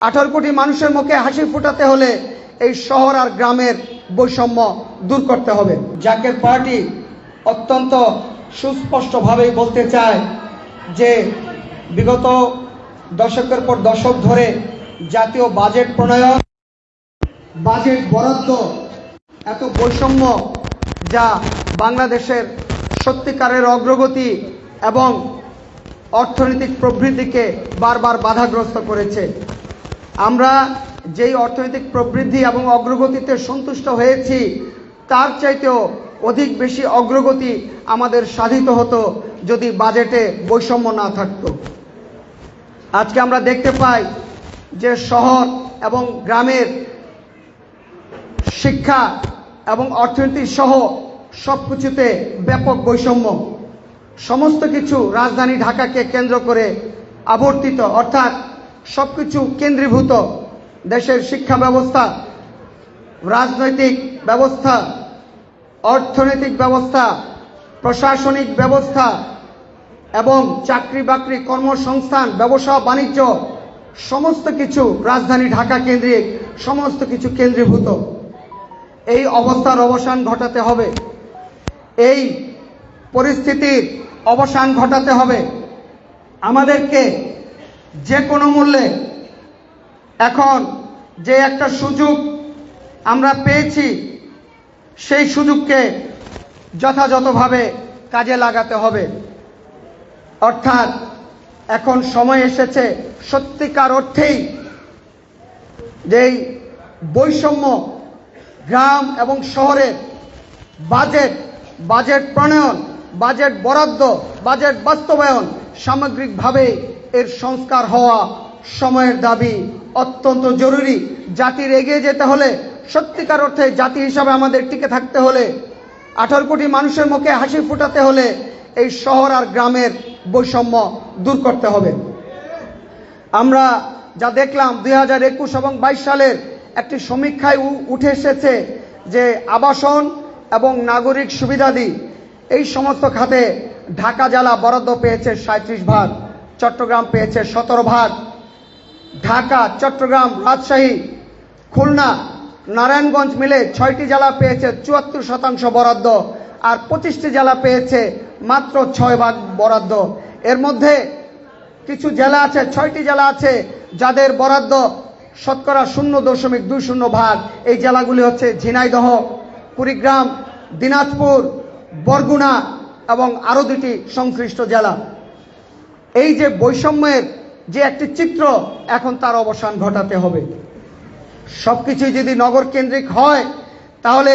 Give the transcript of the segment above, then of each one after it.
আঠারো কোটি মানুষের মুখে হাসি ফোটাতে হলে এই শহর আর গ্রামের বৈষম্য দূর করতে হবে। জাকের পার্টি অত্যন্ত সুস্পষ্টভাবেই বলতে চায় যে, বিগত দশকের পর দশক ধরে জাতীয় বাজেট প্রণয়ন, বাজেট বরাদ্দ এত বৈষম্য যা বাংলাদেশের সত্যিকারের অগ্রগতি এবং অর্থনৈতিক প্রবৃদ্ধিকে বারবার বাধাগ্রস্ত করেছে। আমরা যেই অর্থনৈতিক প্রবৃদ্ধি এবং অগ্রগতিতে সন্তুষ্ট হয়েছি, তার চাইতেও অধিক বেশি অগ্রগতি আমাদের সাধিত হতো যদি বাজেটে বৈষম্য না থাকতো। আজকে আমরা দেখতে পাই যে শহর এবং গ্রামের শিক্ষা এবং অর্থনীতি সহ সব কিছুতে ব্যাপক বৈষম্য। সমস্ত কিছু রাজধানী ঢাকাকে কেন্দ্র করে আবর্তিত, অর্থাৎ সব কিছু কেন্দ্রীভূত দেশের শিক্ষা ব্যবস্থা, রাজনৈতিক ব্যবস্থা, অর্থনৈতিক ব্যবস্থা, প্রশাসনিক ব্যবস্থা এবং চাকরি বাকরি কর্মসংস্থান, ব্যবসা, বাণিজ্য, সমস্ত কিছু রাজধানী ঢাকা কেন্দ্রিক, সমস্ত কিছু কেন্দ্রীভূত। এই অবস্থার অবসান ঘটাতে হবে। এই পরিস্থিতির অবসান ঘটাতে হবে। আমাদেরকে যে কোনো মূল্যে। এখন যে একটা সুযোগ আমরা পেয়েছি, সেই সুযোগকে যথাযথভাবে কাজে লাগাতে হবে। অর্থাৎ এখন সময় এসেছে সত্যিকার অর্থেই যেই বৈষম্য গ্রাম এবং শহরের বাজেট বাজেট প্রণয়ন, বাজেট বরাদ্দ, বাজেট বাস্তবায়ন সামগ্রিকভাবে এর সংস্কার হওয়া সময়ের দাবি অত্যন্ত জরুরি। জাতির এগিয়ে যেতে হলে সত্যিকার অর্থে জাতি হিসাবে আমাদের টিকে থাকতে হলে, আঠারো কোটি মানুষের মুখে হাসি ফোটাতে হলে এই শহর আর গ্রামের বৈষম্য দূর করতে হবে। আমরা যা দেখলাম দুই হাজার একুশ এবং বাইশ সালের একটি সমীক্ষায় উঠে এসেছে যে আবাসন এবং নাগরিক সুবিধাদি এই সমস্ত খাতে ঢাকা জেলা বরাদ্দ পেয়েছে সাঁত্রিশ ভাগ, চট্টগ্রাম পেয়েছে সতেরো ভাগ। ঢাকা, চট্টগ্রাম, রাজশাহী, খুলনা, নারায়ণগঞ্জ মিলে ছয়টি জেলা পেয়েছে চুয়াত্তর শতাংশ বরাদ্দ আর পঁচিশটি জেলা পেয়েছে মাত্র ছয় ভাগ বরাদ্দ। এর মধ্যে কিছু জেলা আছে, ছয়টি জেলা আছে যাদের বরাদ্দ শতকরা শূন্য দশমিক দুই শূন্য ভাগ। এই জেলাগুলি হচ্ছে ঝিনাইদহ, কুড়িগ্রাম, দিনাজপুর, বরগুনা এবং আরও দুটি সংশ্লিষ্ট জেলা। এই যে বৈষম্যের যে একটি চিত্র, এখন তার অবসান ঘটাতে হবে। সবকিছুই যদি নগর কেন্দ্রিক হয়, তাহলে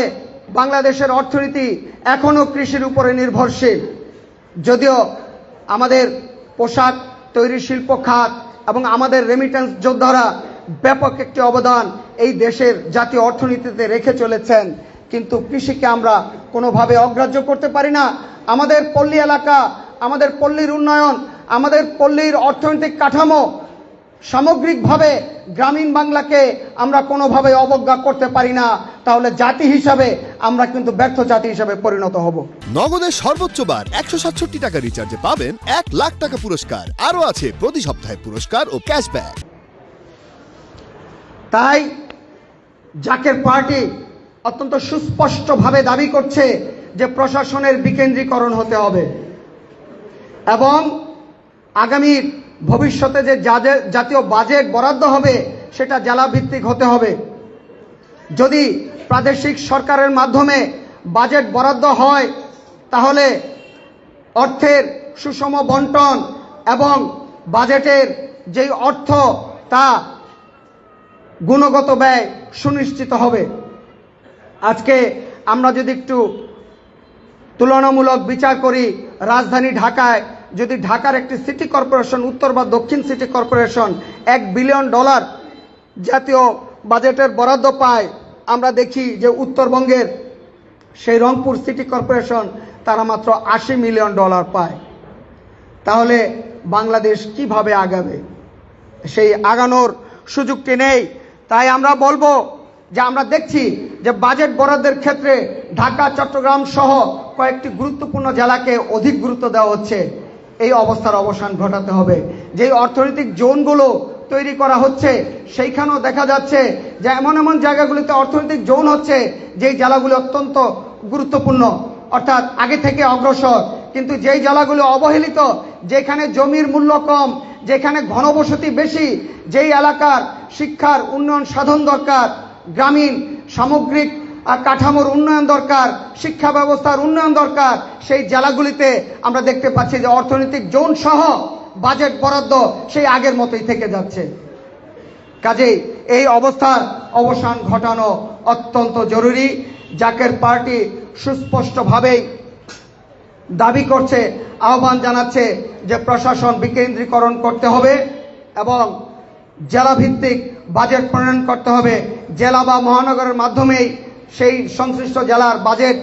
বাংলাদেশের অর্থনীতি এখনও কৃষির উপরে নির্ভরশীল। যদিও আমাদের পোশাক, তৈরি শিল্প খাত এবং আমাদের রেমিটেন্স যোদ্ধারা ব্যাপক একটি অবদান এই দেশের জাতীয় অর্থনীতিতে রেখে চলেছেন। কিন্তু কৃষিকে আমরা কোনোভাবে অগ্রাহ্য করতে পারি না। আমাদের পল্লী এলাকা আমাদের পল্লীর উন্নয়ন আমাদের পল্লীর অর্থনৈতিক কাঠামো সামগ্রিকভাবে গ্রামীণ বাংলাকে আমরা কোনোভাবে অবজ্ঞা করতে পারি না। তাহলে জাতি হিসাবে আমরা কিন্তু ব্যর্থ জাতি হিসাবে পরিণত হব। নগদের সর্বোচ্চ বার একশো সাতষট্টি টাকা রিচার্জে পাবেন এক লাখ টাকা পুরস্কার। আরও আছে প্রতি সপ্তাহে পুরস্কার ও ক্যাশব্যাক। তাই জাকের পার্টি অত্যন্ত সুস্পষ্টভাবে দাবি করছে যে প্রশাসনের বিকেন্দ্রীকরণ হতে হবে। এবং আগামীর ভবিষ্যতে যে জাতীয় বাজেট বরাদ্দ হবে, সেটা জেলা ভিত্তিক হতে হবে। যদি প্রাদেশিক সরকারের মাধ্যমে বাজেট বরাদ্দ হয়, তাহলে অর্থের সুষম বন্টন এবং বাজেটের যেই অর্থ, তা গুণগত ব্যয় সুনিশ্চিত হবে। আজকে আমরা যদি একটু তুলনামূলক বিচার করি, রাজধানী ঢাকায় যদি ঢাকার একটি সিটি কর্পোরেশন, উত্তর বা দক্ষিণ সিটি কর্পোরেশন এক বিলিয়ন ডলার জাতীয় বাজেটের বরাদ্দ পায়, আমরা দেখি যে উত্তরবঙ্গের সেই রংপুর সিটি কর্পোরেশন তারা মাত্র আশি মিলিয়ন ডলার পায়। তাহলে বাংলাদেশ কীভাবে আগাবে? সেই আগানোর সুযোগটি নেই। তাই আমরা বলব যে আমরা দেখছি যে বাজেট বরাদ্দের ক্ষেত্রে ঢাকা, চট্টগ্রাম সহ কয়েকটি গুরুত্বপূর্ণ জেলাকে অধিক গুরুত্ব দেওয়া হচ্ছে। এই অবস্থার অবসান ঘটাতে হবে। যেই অর্থনৈতিক জোনগুলো তৈরি করা হচ্ছে, সেইখানেও দেখা যাচ্ছে যে এমন এমন জায়গাগুলিতে অর্থনৈতিক জোন হচ্ছে যেই জেলাগুলি অত্যন্ত গুরুত্বপূর্ণ। অর্থাৎ আগে থেকে অগ্রসর। কিন্তু যেই জেলাগুলো অবহেলিত, যেখানে জমির মূল্য কম, যেখানে ঘনবসতি বেশি, যেই এলাকার শিক্ষার উন্নয়ন সাধন দরকার গ্রামীণ, সামগ্রিক কাঠামোর উন্নয়ন দরকার, শিক্ষা ব্যবস্থার উন্নয়ন দরকার, সেই জেলাগুলিতে আমরা দেখতে পাচ্ছি যে অর্থনৈতিক জোন সহ বাজেট বরাদ্দ সেই আগের মতোই থেকে যাচ্ছে। কাজেই এই অবস্থার অবসান ঘটানো অত্যন্ত জরুরি। জাকের পার্টি সুস্পষ্টভাবেই দাবি করছে, আহ্বান জানাচ্ছে যে প্রশাসন বিকেন্দ্রীকরণ করতে হবে এবং জেলাভিত্তিক বাজেট প্রণয়ন করতে হবে। জেলা বা মহানগরের মাধ্যমেই সেই সংশ্লিষ্ট জেলার বাজেট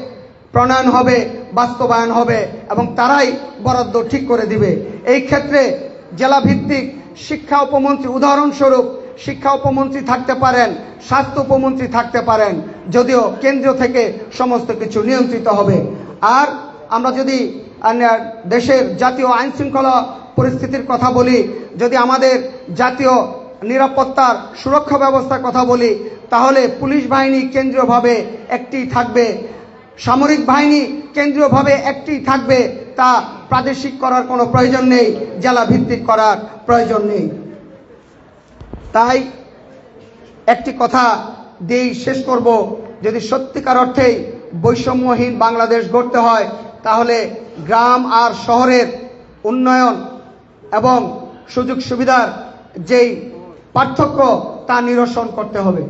প্রণয়ন হবে, বাস্তবায়ন হবে এবং তারাই বরাদ্দ ঠিক করে দিবে। এই ক্ষেত্রে জেলাভিত্তিক শিক্ষা উপমন্ত্রী উদাহরণস্বরূপ শিক্ষা উপমন্ত্রী থাকতে পারেন, স্বাস্থ্য উপমন্ত্রী থাকতে পারেন, যদিও কেন্দ্র থেকে সমস্ত কিছু নিয়ন্ত্রিত হবে। আর আমরা যদি দেশের জাতীয় আইন শৃঙ্খলা পরিস্থিতির কথা বলি, যদি আমাদের জাতীয় নিরাপত্তার সুরক্ষা ব্যবস্থার কথা বলি তাহলে পুলিশ বাহিনী কেন্দ্রীয়ভাবে একটি থাকবে। সামরিক বাহিনী কেন্দ্রীয়ভাবে একটি থাকবে, তা প্রাদেশিক করার কোনো প্রয়োজন নেই জেলা ভিত্তিক করার প্রয়োজন নেই। তাই একটি কথা দিয়েই শেষ করব, যদি সত্যিকার অর্থেই বৈষম্যহীন বাংলাদেশ গড়তে হয়, তাহলে গ্রাম আর শহরের উন্নয়ন এবং সুযোগ সুবিধার যেই পার্থক্য তা নিরসন করতে হবে।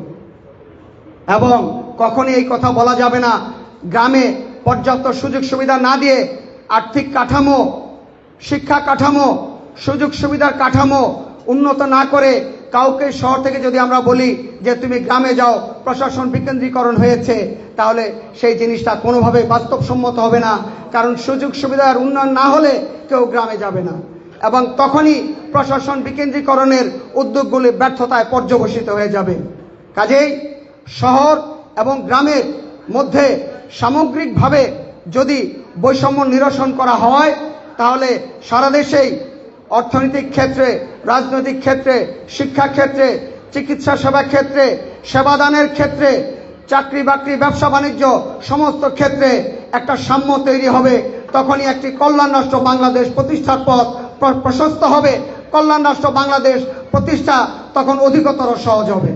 এবং কখনই এই কথা বলা যাবে না। গ্রামে পর্যাপ্ত সুযোগ সুবিধা না দিয়ে আর্থিক কাঠামো, শিক্ষা কাঠামো, সুযোগ সুবিধার কাঠামো উন্নত না করে কাউকে শহর থেকে যদি আমরা বলি যে তুমি গ্রামে যাও, প্রশাসন বিকেন্দ্রীকরণ হয়েছে, তাহলে সেই জিনিসটা কোনোভাবে বাস্তবসম্মত হবে না। কারণ সুযোগ সুবিধার উন্নয়ন না হলে কেউ গ্রামে যাবে না। এবং তখনই প্রশাসন বিকেন্দ্রীকরণের উদ্যোগগুলি ব্যর্থতায় পর্যবসিত হয়ে যাবে। কাজেই শহর এবং গ্রামের মধ্যে সামগ্রিকভাবে যদি বৈষম্য নিরসন করা হয়, তাহলে সারা দেশেই অর্থনৈতিক ক্ষেত্রে, রাজনৈতিক ক্ষেত্রে শিক্ষা ক্ষেত্রে চিকিৎসা সেবা ক্ষেত্রে, সেবাদানের ক্ষেত্রে চাকরি বাকরি ব্যবসা বাণিজ্য সমস্ত ক্ষেত্রে একটা সাম্য তৈরি হবে। তখনই একটি কল্যাণ রাষ্ট্র বাংলাদেশ প্রতিষ্ঠার পথ প্রশস্ত হবে। কল্যাণ রাষ্ট্র বাংলাদেশ প্রতিষ্ঠা তখন অধিকতর সহজ হবে।